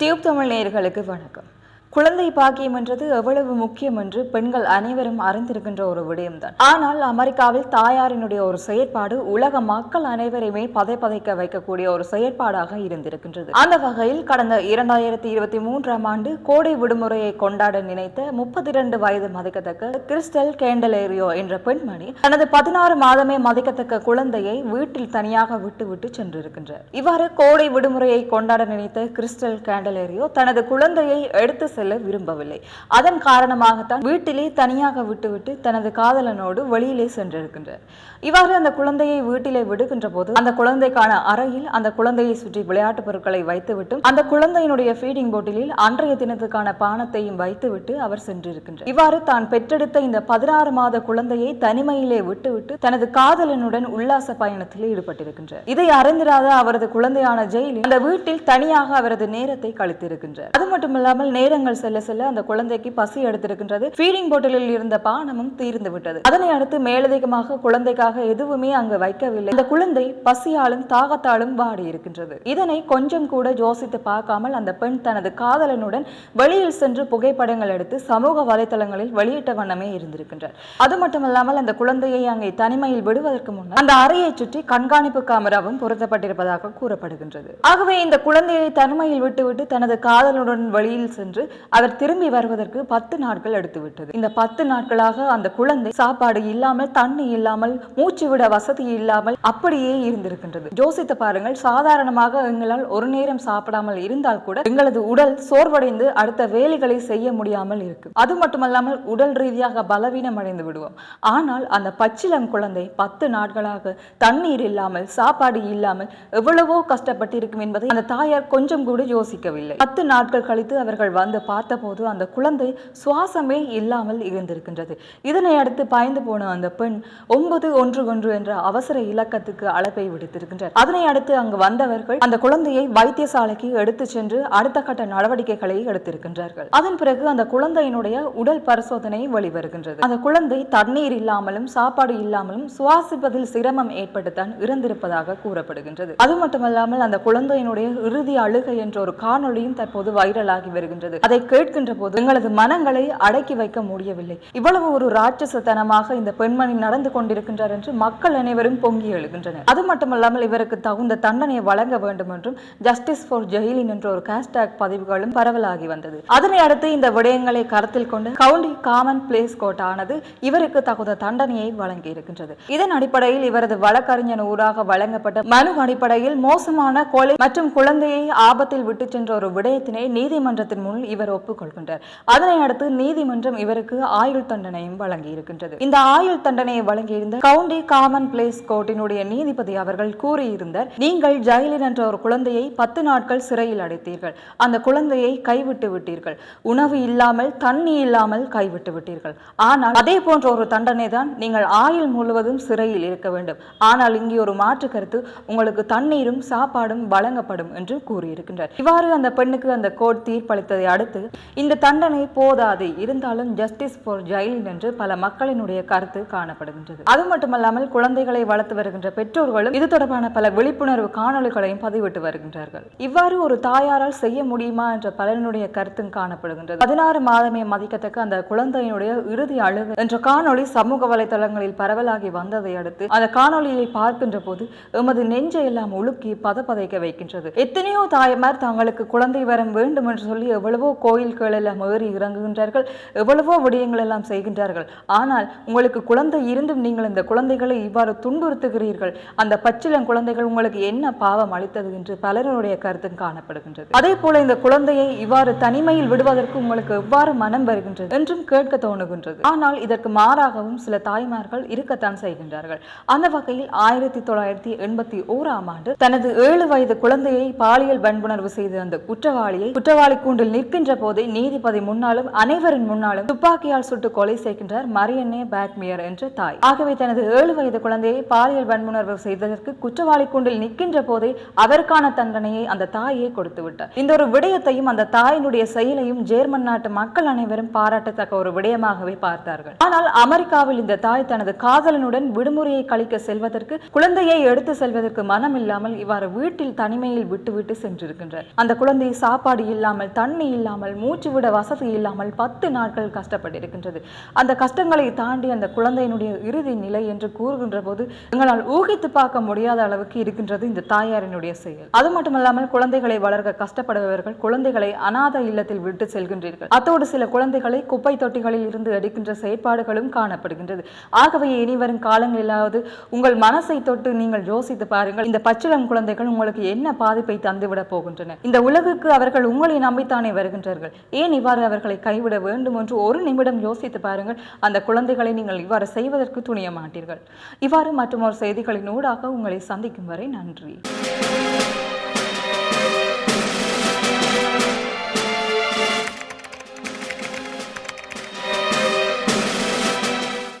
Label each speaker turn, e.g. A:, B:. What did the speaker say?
A: Tube Tamil நேயர்களுக்கு வணக்கம். குழந்தை பாக்கியம் என்றது எவ்வளவு முக்கியம் என்று பெண்கள் அனைவரும் அறிந்திருக்கின்ற ஒரு விடயம்தான். ஆனால் அமெரிக்காவில் தாயாரினுடைய ஒரு செயற்பாடு உலக மக்கள் அனைவரையுமே பதை பதைக்க வைக்கக்கூடிய ஒரு செயற்பாடாக இருந்திருக்கின்றது. அந்த வகையில் கடந்த இரண்டாயிரத்தி இருபத்தி மூன்றாம் ஆண்டு கோடை விடுமுறையை கொண்டாட நினைத்த முப்பத்தி இரண்டு வயது மதிக்கத்தக்க கிறிஸ்டல் கேண்டலேரியோ என்ற பெண்மணி தனது பதினாறு மாதமே மதிக்கத்தக்க குழந்தையை வீட்டில் தனியாக விட்டு விட்டு சென்றிருக்கின்றார். இவ்வாறு கோடை விடுமுறையை கொண்டாட நினைத்த கிறிஸ்டல் கேண்டலேரியோ தனது குழந்தையை எடுத்து செல்ல செல்ல விரும்பவில்லை. அதன் காரணமாகத்தான் வீட்டிலே தனியாக விட்டுவிட்டு தனது காதலனோடு வெளியிலே சென்றிருக்கின்றார். இவ்வாறு அந்த குழந்தையை வீட்டிலே விடுகின்ற போது அந்த குழந்தைக்கான அறையில் அந்த குழந்தையை சுற்றி விளையாட்டு பொருட்களை வைத்துவிட்டு அந்த குழந்தையினுடைய ஃபீடிங் போட்டிலில் அன்றைய தினத்துக்கான பானத்தையும் வைத்துவிட்டு அவர் சென்றிருக்கின்றார். இவ்வாறு தான் பெற்றெடுத்த இந்த பதினாறு மாத குழந்தையை தனிமையிலே விட்டுவிட்டு தனது காதலனுடன் உல்லாச பயணத்தில் ஈடுபட்டிருக்கின்றார். இதை அறிந்திராத அவரது குழந்தையான ஜெயிலில் அந்த வீட்டில் தனியாக அவரது நேரத்தை கழித்திருக்கின்றார். அது மட்டுமில்லாமல் நேரங்கள் செல்ல செல்ல அந்த குழந்தைக்கு பசி எடுத்திருக்கின்றது. ஃபீடிங் பாட்டிலில் இருந்த பானமும் தீர்ந்து விட்டது. அதனை அடுத்து மேலதிகமாக குழந்தைக்காக எதுவுமே அங்கு வைக்கவில்லை. அந்த குழந்தை பசியாலும் தாகத்தாலும் வாடி இருக்கின்றது. இதனை கொஞ்சம் கூட யோசித்து பார்க்காமல் அந்த பெண் தனது காதலனுடன் வெளியில் சென்று புகைப்படங்கள் எடுத்து சமூக வலைதளங்களில் வெளியிட்ட வண்ணமே இருந்திருக்கின்றார் அது மட்டுமல்லாமல் அந்த குழந்தையை அங்கே தனிமையில் விடுவதற்கு முன்னர் அந்த அறையை சுற்றி கண்காணிப்பு காமராவும் பொருத்தப்பட்டிருப்பதாக கூறப்படுகின்றது. ஆகவே இந்த குழந்தையை தனிமையில் விட்டுவிட்டு தனது காதலனுடன் வெளியில் சென்று அவர் திரும்பி வருவதற்கு பத்து நாட்கள் எடுத்துவிட்டது. இந்த பத்து நாட்களாக அந்த குழந்தை சாப்பாடு இல்லாமல் தண்ணி இல்லாமல் மூச்சு விட வசதி இல்லாமல் அப்படியே இருந்திருக்கின்றது. யோசித்து பாருங்கள் சாதாரணமாக எங்களால் ஒரு நேரம் சாப்பிடாமல் இருந்தால் கூட எங்களது உடல் சோர்வடைந்து அடுத்த வேலைகளை செய்ய முடியாமல் இருக்கு. அது மட்டுமல்லாமல் உடல் ரீதியாக பலவீனம் அடைந்து விடுவோம். ஆனால் அந்த பச்சிளம் குழந்தை பத்து நாட்களாக தண்ணீர் இல்லாமல் சாப்பாடு இல்லாமல் எவ்வளவோ கஷ்டப்பட்டிருக்கும் என்பதை அந்த தாயார் கொஞ்சம் கூட யோசிக்கவில்லை. பத்து நாட்கள் கழித்து அவர்கள் வந்த பார்த்தபோது அந்த குழந்தை சுவாசமே இல்லாமல் இருந்திருக்கின்றது. இதனை அடுத்து பாய்ந்து போன அந்த பெண் ஒன்பது ஒன்று ஒன்று என்ற அவசர இலக்கத்துக்கு அழைப்பை விடுத்திருக்கின்றார். அதனை அடுத்து அங்கு வந்தவர்கள் அந்த குழந்தையை வைத்தியசாலைக்கு எடுத்து சென்று அடுத்த கட்ட நடவடிக்கைகளை எடுத்திருக்கின்றார்கள். அதன் பிறகு அந்த குழந்தையினுடைய உடல் பரிசோதனை வெளிவருகின்றது. அந்த குழந்தை தண்ணீர் இல்லாமலும் சாப்பாடு இல்லாமலும் சுவாசிப்பதில் சிரமம் ஏற்பட்டுத்தான் இறந்திருப்பதாக கூறப்படுகின்றது. அது மட்டுமல்லாமல் அந்த குழந்தையினுடைய இறுதி அழுகை என்ற ஒரு காணொளியும் தற்போது வைரலாகி வருகின்றது. அதை அதை கேட்கின்ற போது எங்களது மனங்களை அடக்கி வைக்க முடியவில்லை. இவ்வளவு ஒரு ராட்சசத்தனமாக இந்த பெண்மணி நடந்து கொண்டிருக்கின்றார் என்று மக்கள் அனைவரும் பொங்கி எழுகின்றனர். அது மட்டுமல்லாமல் இவருக்கு தகுந்த தண்டனை வழங்க வேண்டும் என்றும் ஜஸ்டிஸ் ஃபார் ஜெயிலின் என்ற ஒரு ஹேஷ்டாக் பதிவுகளும் பரவலாகி வந்தது. அதனை அடுத்து இந்த விடயங்களை கருத்தில் கொண்டு கவுண்டி காமன் பிளேஸ் கோர்ட் ஆனது இவருக்கு தகுந்த தண்டனையை வழங்கி இருக்கின்றது. இதன் அடிப்படையில் இவரது வழக்கறிஞர் ஊடாக வழங்கப்பட்ட மனு அடிப்படையில் மோசமான கொலை மற்றும் குழந்தையை ஆபத்தில் விட்டு சென்ற ஒரு விடயத்தினை நீதிமன்றத்தின் முன் இவர் இவர் ஒப்புக்கொள்கின்றார். அதனை அடுத்து நீதிமன்றம் இவருக்கு ஆயுள் தண்டனையும் வழங்கி இருக்கின்றது இந்த ஆயுள் தண்டனையை வழங்கியிருந்த கவுண்டி காமன் பிளேஸ் கோர்ட்டினுடைய நீதிபதி அவர்கள் கூறியிருந்தார் நீங்கள் ஜெயிலில் என்ற ஒரு குழந்தையை பத்து நாட்கள் சிறையில் அடைத்தீர்கள். அந்த குழந்தையை கைவிட்டு விட்டீர்கள். உணவு இல்லாமல் தண்ணி இல்லாமல் கைவிட்டு விட்டீர்கள். ஆனால் அதே போன்ற ஒரு தண்டனை தான் நீங்கள் ஆயுள் முழுவதும் சிறையில் இருக்க வேண்டும். ஆனால் இங்கே ஒரு மாற்று கருத்து உங்களுக்கு தண்ணீரும் சாப்பாடும் வழங்கப்படும் என்று கூறியிருக்கின்றார். இவ்வாறு அந்த பெண்ணுக்கு அந்த கோர்ட் தீர்ப்பளித்ததை அடுத்து இந்த தண்டனை போதாது. இருந்தாலும் ஜஸ்டிஸ் ஃபார் ஜெயிலின் என்று பல மக்களினுடைய கருத்து காணப்படுகின்றது. அது மட்டுமல்லாமல் குழந்தைகளை வளர்த்து வருகின்ற பெற்றோர்களும் இது தொடர்பான பல விழிப்புணர்வு காணொளிகளையும் பதிவிட்டு வருகின்றார்கள். இவ்வாறு ஒரு தாயாரால் செய்ய முடியுமா என்ற பலனுடைய கருத்தும் காணப்படுகின்றது. பதினாறு மாதமே மதிக்கத்தக்க அந்த குழந்தையினுடைய இறுதி அழுகு என்ற காணொளி சமூக வலைதளங்களில் பரவலாகி வந்ததை அடுத்து அந்த காணொளியை பார்க்கின்ற போது எமது நெஞ்சை எல்லாம் உலுக்கி பதப்பதைக்க வைக்கின்றது. எத்தனையோ தாய்மார் தங்களுக்கு குழந்தை வரம் வேண்டும் என்று சொல்லி எவ்வளவோ கோயில்கள் எல்லாம் ஏறி இறங்குகின்றார்கள் எவ்வளவோ விடயங்கள் எல்லாம் செய்கின்றார்கள். ஆனால் உங்களுக்கு குழந்தை இருந்தும் நீங்கள் இந்த குழந்தைகளை இவ்வாறு துன்புறுத்துகிறீர்கள். அந்த பச்சிலம் குழந்தைகள் உங்களுக்கு என்ன பாவம் அளித்தது என்று பலருடைய கருத்தும் காணப்படுகின்றது. அதே போல இந்த குழந்தையை இவ்வாறு தனிமையில் விடுவதற்கு உங்களுக்கு எவ்வாறு மனம் வருகின்றது என்றும் கேட்க தோணுகின்றது. ஆனால் இதற்கு மாறாகவும் சில தாய்மார்கள் இருக்கத்தான் செய்கின்றார்கள். அந்த வகையில் ஆயிரத்தி தொள்ளாயிரத்தி எண்பத்தி ஓராம் ஆண்டு தனது ஏழு வயது குழந்தையை பாலியல் வன்புணர்வு செய்த அந்த குற்றவாளியை குற்றவாளி கூண்டில் நிற்கின்ற போதே நீதிபதி முன்னாலும் அனைவரின் முன்னாலும் துப்பாக்கியால் சுட்டு கொலை செய்கின்றார் மரியன்னே பேக்மியர் என்ற தாய். ஆகவே தனது ஏழு வயது குழந்தையை பாலியல் வன்முணர்வு செய்ததற்கு குற்றவாளி கூண்டில் நிற்கின்ற போதே அதற்கான தண்டனையை அந்த தாயே கொடுத்து விட்டார். இந்த ஒரு விடயத்தையும் அந்த தாயினுடைய செயலையும் ஜேர்மன் நாட்டு மக்கள் அனைவரும் பாராட்டத்தக்க ஒரு விடயமாகவே பார்த்தார்கள். ஆனால் அமெரிக்காவில் இந்த தாய் தனது காதலனுடன் விடுமுறையை கழிக்க செல்வதற்கு குழந்தையை எடுத்து செல்வதற்கு மனம் இல்லாமல் இவ்வாறு வீட்டில் தனிமையில் விட்டுவிட்டு சென்றிருக்கின்றார். அந்த குழந்தை சாப்பாடு இல்லாமல் தண்ணி இல்லாமல் மூச்சு விட வசதி இல்லாமல் பத்து நாட்கள் கஷ்டப்பட்டிருக்கின்றது. அந்த கஷ்டங்களை தாண்டி அந்த குழந்தையினுடைய இறுதி நிலை என்று கூறுகின்ற போது எங்களால் ஊகித்து பார்க்க முடியாத அளவுக்கு இருக்கின்றது இந்த தாயாரினுடைய செயல். அது மட்டுமல்லாமல் குழந்தைகளை வளர்க்க கஷ்டப்படுபவர்கள் குழந்தைகளை அநாத இல்லத்தில் விட்டு செல்கின்றீர்கள். அத்தோடு சில குழந்தைகளை குப்பை தொட்டிகளில் இருந்து எடுக்கின்ற செயற்பாடுகளும் காணப்படுகின்றது. ஆகவே இனி வரும் காலங்களிலாவது உங்கள் மனசை தொட்டு நீங்கள் யோசித்து பாருங்கள் இந்த பச்சிளம் குழந்தைகள் உங்களுக்கு என்ன பாதிப்பை தந்துவிட போகின்றன? இந்த உலகுக்கு அவர்கள் உங்களை நம்பித்தானே வருகின்றார்கள் ஏன் இவ்வாறு அவர்களை கைவிட வேண்டும் என்று ஒரு நிமிடம் யோசித்து பாருங்கள். அந்த குழந்தைகளை நீங்கள் இவ்வாறு செய்வதற்கு துணிய மாட்டீர்கள். இவ்வாறு மற்றும் ஒரு செய்திகளின் ஊடாக உங்களை சந்திக்கும் வரை நன்றி.